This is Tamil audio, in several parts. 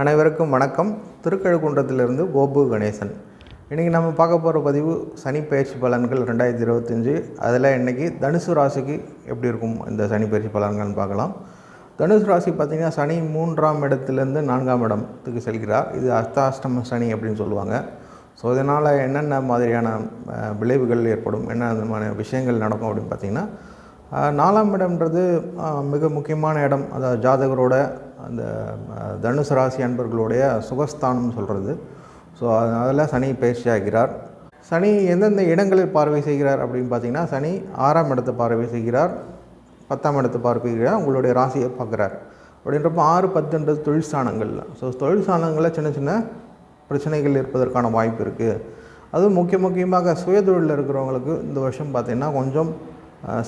அனைவருக்கும் வணக்கம். திருக்கழுக்குன்றத்திலிருந்து கோபு கணேசன். இன்றைக்கி நம்ம பார்க்க போகிற பதிவு சனி பயிற்சி பலன்கள் ரெண்டாயிரத்தி இருபத்தஞ்சி. அதில் இன்றைக்கி தனுசு ராசிக்கு எப்படி இருக்கும் இந்த சனி பயிற்சி பலன்கள்னு பார்க்கலாம். தனுசு ராசி பார்த்திங்கன்னா சனி மூன்றாம் இடத்துலேருந்து நான்காம் இடத்துக்கு செல்கிறார். இது அஷ்டாஷ்டம சனி அப்படின்னு சொல்லுவாங்க. ஸோ இதனால் என்னென்ன மாதிரியான விளைவுகள் ஏற்படும்? என்ன விதமான விஷயங்கள் நடக்கும் அப்படின்னு பார்த்திங்கன்னா நாலாம் இடம்ன்றது மிக முக்கியமான இடம். அதாவது ஜாதகரோட அந்த தனுசு ராசி அன்பர்களுடைய சுகஸ்தானம் சொல்கிறது ஸோ அதனால் சனி பயிற்சியாகிறார் சனி எந்தெந்த இடங்களில் பார்வை செய்கிறார் அப்படின்னு பார்த்தீங்கன்னா சனி ஆறாம் இடத்தை பார்வை செய்கிறார் பத்தாம் இடத்தை பார்வைகிறார் உங்களுடைய ராசியை பார்க்குறார். அப்படின்றப்போ ஆறு பத்துன்றது தொழில் ஸ்தானங்களில் ஸோ தொழில் ஸ்தானங்களில் சின்ன சின்ன பிரச்சனைகள் இருப்பதற்கான வாய்ப்பு இருக்குது அதுவும் முக்கிய முக்கியமாக சுயதொழிலில் இருக்கிறவங்களுக்கு இந்த வருஷம் பார்த்திங்கன்னா கொஞ்சம்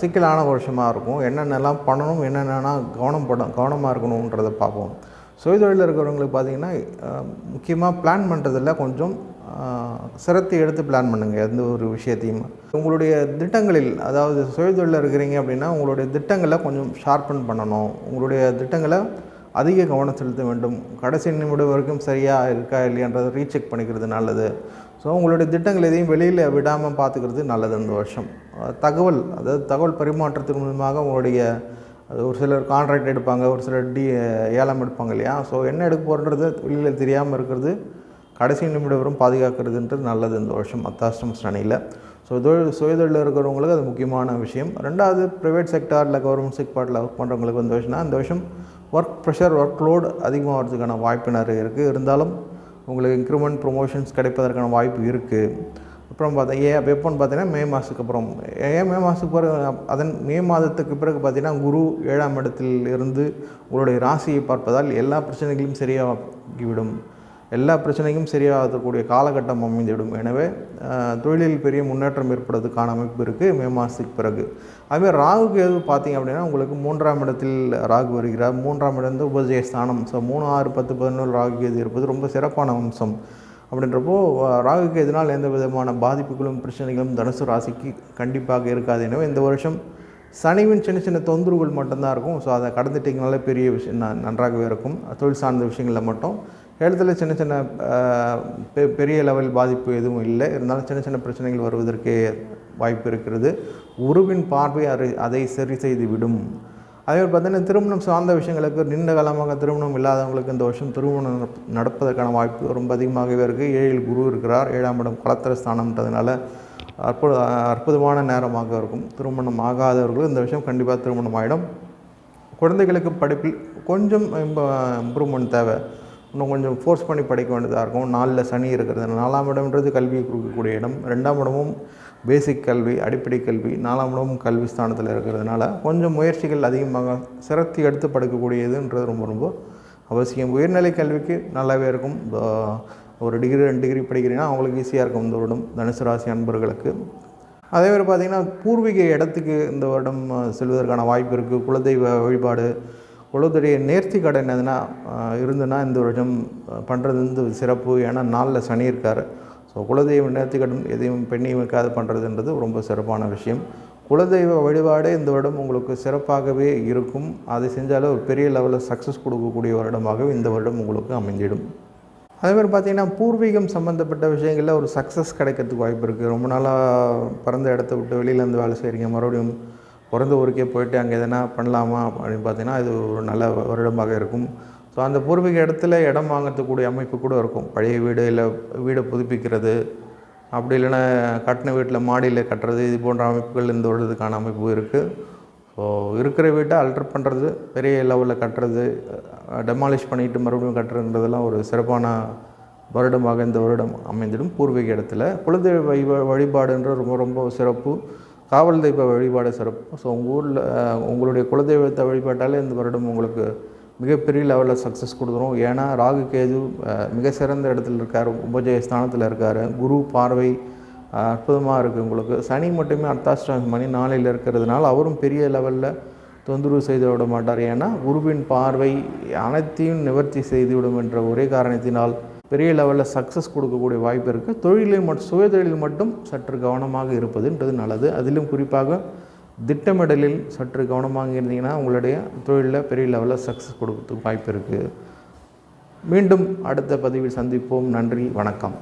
சிக்கலான வருஷமாக இருக்கும். என்னென்னலாம் பண்ணணும் என்னென்னலாம் கவனம் படம் கவனமாக இருக்கணுன்றதை பார்ப்போம். சுயதொழிலில் இருக்கிறவங்களுக்கு பார்த்திங்கன்னா முக்கியமாக பிளான் பண்ணுறதில் கொஞ்சம் சிரத்தை எடுத்து பிளான் பண்ணுங்கள் எந்த ஒரு விஷயத்தையும். உங்களுடைய திட்டங்களில் அதாவது சுயதொழிலில் இருக்கிறீங்க அப்படின்னா உங்களுடைய திட்டங்களை கொஞ்சம் ஷார்ப்பன் பண்ணணும். உங்களுடைய திட்டங்களை அதிக கவனம் செலுத்த வேண்டும். கடைசி நிமிடம் வரைக்கும் சரியாக இருக்கா இல்லையான்றதை ரீசெக் பண்ணிக்கிறது நல்லது. ஸோ உங்களுடைய திட்டங்கள் எதையும் வெளியில் விடாமல் பார்த்துக்கிறது நல்லது இந்த வருஷம். தகவல் அதாவது தகவல் பரிமாற்றத்தின் மூலமாக உங்களுடைய அது ஒரு சிலர் கான்ட்ராக்ட் எடுப்பாங்க ஒரு சிலர் டி ஏலம் எடுப்பாங்க இல்லையா? ஸோ என்ன எடுக்க போகிறது வெளியில் தெரியாமல் இருக்கிறது கடைசி நிமிடம் வரும் பாதுகாக்கிறதுன்றது நல்லது இந்த வருஷம் அத்தாஷ்டம் சனியில் ஸோ தொழில் சுயதொழில் இருக்கிறவங்களுக்கு அது முக்கியமான விஷயம். ரெண்டாவது ப்ரைவேட் செக்டாரில் கவர்மெண்ட் செக்டாரில் ஒர்க் பண்ணுறவங்களுக்கு வந்து வருஷம்னா இந்த வருஷம் ஒர்க் ப்ரெஷர் ஒர்க் லோடு அதிகமாகிறதுக்கான வாய்ப்பு நிறைய இருக்குது இருந்தாலும் உங்களுக்கு இன்க்ரிமெண்ட் ப்ரொமோஷன்ஸ் கிடைப்பதற்கான வாய்ப்பு இருக்குது அப்புறம் பார்த்தா ஏ வெப்பன் பார்த்தீங்கன்னா மே மாதத்துக்கு அப்புறம். ஏன் மே மாதத்துக்கு பிறகு அதன் மே மாதத்துக்கு பிறகு பார்த்தீங்கன்னா குரு ஏழாம் இடத்தில் இருந்து உங்களுடைய ராசியை பார்ப்பதால் எல்லா பிரச்சனைகளையும் சரியாகிவிடும். எல்லா பிரச்சனையும் சரியாகக்கூடிய காலகட்டம் அமைந்துவிடும். எனவே தொழிலில் பெரிய முன்னேற்றம் ஏற்படுறதுக்கான அமைப்பு இருக்குது மே மாதத்துக்கு பிறகு. அதுமாதிரி ராகுக்கு எது பார்த்தீங்க அப்படின்னா உங்களுக்கு மூன்றாம் இடத்தில் ராகு வருகிறார். மூன்றாம் இடம் வந்து உபஜய ஸ்தானம். ஸோ மூணு ஆறு பத்து பதினொன்று ராகு எது இருப்பது ரொம்ப சிறப்பான அம்சம். அப்படின்றப்போ ராகு ராகுக்கு எதனால் எந்த விதமான பாதிப்புகளும் பிரச்சனைகளும் தனுசு ராசிக்கு கண்டிப்பாக இருக்காது. எனவே இந்த வருஷம் சனிவின் சின்ன சின்ன தொந்தரவுகள் மட்டும்தான் இருக்கும். ஸோ அதை கடந்துட்டிங்கனாலே பெரிய விஷயம் ந- நன்றாகவே இருக்கும். தொழில் சார்ந்த விஷயங்களில் மட்டும். எழுத்தில் சின்ன சின்ன பெ- பெரிய லெவல் பாதிப்பு எதுவும் இல்லை. இருந்தாலும் சின்ன சின்ன பிரச்சனைகள் வருவதற்கு வாய்ப்பு இருக்கிறது. உருவின் பார்வை அதை அதை சரி செய்து விடும். அதே மாதிரி பார்த்தீங்கன்னா திருமணம் சார்ந்த விஷயங்களுக்கு நீண்ட காலமாக திருமணம் இல்லாதவங்களுக்கு இந்த வருஷம் திருமணம் நடப்பதற்கான வாய்ப்பு ரொம்ப அதிகமாகவே இருக்குது ஏழில் குரு இருக்கிறார். ஏழாம் இடம் குலத்திர ஸ்தானம்ன்றதுனால அற்புத அற்புதமான நேரமாக இருக்கும். திருமணம் ஆகாதவர்களும் இந்த விஷயம் கண்டிப்பாக திருமணம் ஆகிடும் குழந்தைகளுக்கு படிப்பில் கொஞ்சம் இம்ப்ரூவ்மெண்ட் தேவை. இன்னும் கொஞ்சம் ஃபோர்ஸ் பண்ணி படிக்க வேண்டியதாக இருக்கும். நாலில் சனி இருக்கிறது. நாலாம் இடம்ன்றது கல்வியை கொடுக்கக்கூடிய இடம். ரெண்டாம் இடமும் பேசிக் கல்வி அடிப்படை கல்வி. நாலாம் இடமும் கல்வி ஸ்தானத்தில் இருக்கிறதுனால கொஞ்சம் முயற்சிகள் அதிகமாக சிரத்தி எடுத்து படுக்கக்கூடியதுன்றது ரொம்ப ரொம்ப அவசியம். உயர்நிலை கல்விக்கு நல்லாவே இருக்கும். ஒரு டிகிரி ரெண்டு டிகிரி படிக்கிறீங்கன்னா அவங்களுக்கு ஈஸியாக இருக்கும் இந்த வருடம். தனுசு ராசி அன்பர்களுக்கு. அதே மாதிரி பார்த்திங்கன்னா பூர்வீக இடத்துக்கு இந்த வருடம் செல்வதற்கான வாய்ப்பு இருக்குது குலதெய்வ வழிபாடு குலதெய்வ நேர்த்தி கடன் எதுனா இருந்துன்னா இந்த வருடம் பண்ணுறது வந்து சிறப்பு. ஏன்னா நாளில் சனி இருக்கார். ஸோ குலதெய்வ நேர்த்தி கடன் எதையும் பெண்ணையும் வைக்காது பண்ணுறதுன்றது ரொம்ப சிறப்பான விஷயம். குலதெய்வ வழிபாடே இந்த வருடம் உங்களுக்கு சிறப்பாகவே இருக்கும். அதை செஞ்சாலே ஒரு பெரிய லெவலில் சக்ஸஸ் கொடுக்கக்கூடிய வருடமாகவே இந்த வருடம் உங்களுக்கு அமைஞ்சிடும். அதேமாதிரி பார்த்திங்கன்னா பார்த்தீங்கன்னா பூர்வீகம் சம்மந்தப்பட்ட விஷயங்களில் ஒரு சக்ஸஸ் கிடைக்கிறதுக்கு வாய்ப்பு இருக்குது ரொம்ப நாளாக பிறந்த இடத்த விட்டு வெளியிலேருந்து வேலை செய்கிறீங்க மறுபடியும் பிறந்த ஊருக்கே போயிட்டு அங்கே எதனா பண்ணலாமா அப்படின்னு பார்த்தீங்கன்னா இது ஒரு நல்ல வருடமாக இருக்கும். ஸோ அந்த பூர்வீக இடத்துல இடம் வாங்கறதுக்கூடிய அமைப்பு கூட இருக்கும். பழைய வீடு இல்லை வீடை புதுப்பிக்கிறது அப்படி இல்லைன்னா கட்டின வீட்டில் மாடியில் கட்டுறது இது போன்ற அமைப்புகள் இந்த வருடத்துக்கான அமைப்பு இருக்குது ஸோ இருக்கிற வீட்டை அல்டர் பண்ணுறது பெரிய லெவலில் கட்டுறது டெமாலிஷ் பண்ணிட்டு மறுபடியும் கட்டுறதுன்றதெல்லாம் ஒரு சிறப்பான வருடமாக இந்த வருடம் அமைந்திடும். பூர்வீக இடத்துல குலதெய்வ வழிபாடுன்ற ரொம்ப ரொம்ப சிறப்பு. காவல் தெய்வ வழிபாடு சிறப்பு. ஸோ உங்கள் ஊரில் உங்களுடைய குலதெய்வத்தை வழிபாட்டாலே இந்த வருடம் உங்களுக்கு மிகப்பெரிய லெவலில் சக்ஸஸ் கொடுத்துரும் ஏன்னா ராகு கேது மிக சிறந்த இடத்துல இருக்கார். உபஜய ஸ்தானத்தில் இருக்கார். குரு பார்வை அற்புதமாக இருக்குது உங்களுக்கு. சனி மட்டுமே அர்த்தாஷ்டமி மணி நாளையில் இருக்கிறதுனால அவரும் பெரிய லெவலில் தொந்தரவு செய்து விட மாட்டார். ஏன்னா குருவின் பார்வை அனைத்தையும் நிவர்த்தி செய்துவிடும் என்ற ஒரே காரணத்தினால் பெரிய லெவலில் சக்ஸஸ் கொடுக்கக்கூடிய வாய்ப்பு இருக்குது தொழிலில் மட்டும் சுயதொழில் மட்டும் சற்று கவனமாக இருப்பதுன்றது நல்லது. அதிலும் குறிப்பாக திட்டமிடலில் சற்று கவனமாக இருந்தீங்கன்னா உங்களுடைய தொழிலில் பெரிய லெவலில் சக்ஸஸ் கொடுக்கறதுக்கு வாய்ப்பு இருக்குது மீண்டும் அடுத்த பதிவில் சந்திப்போம். நன்றி. வணக்கம்.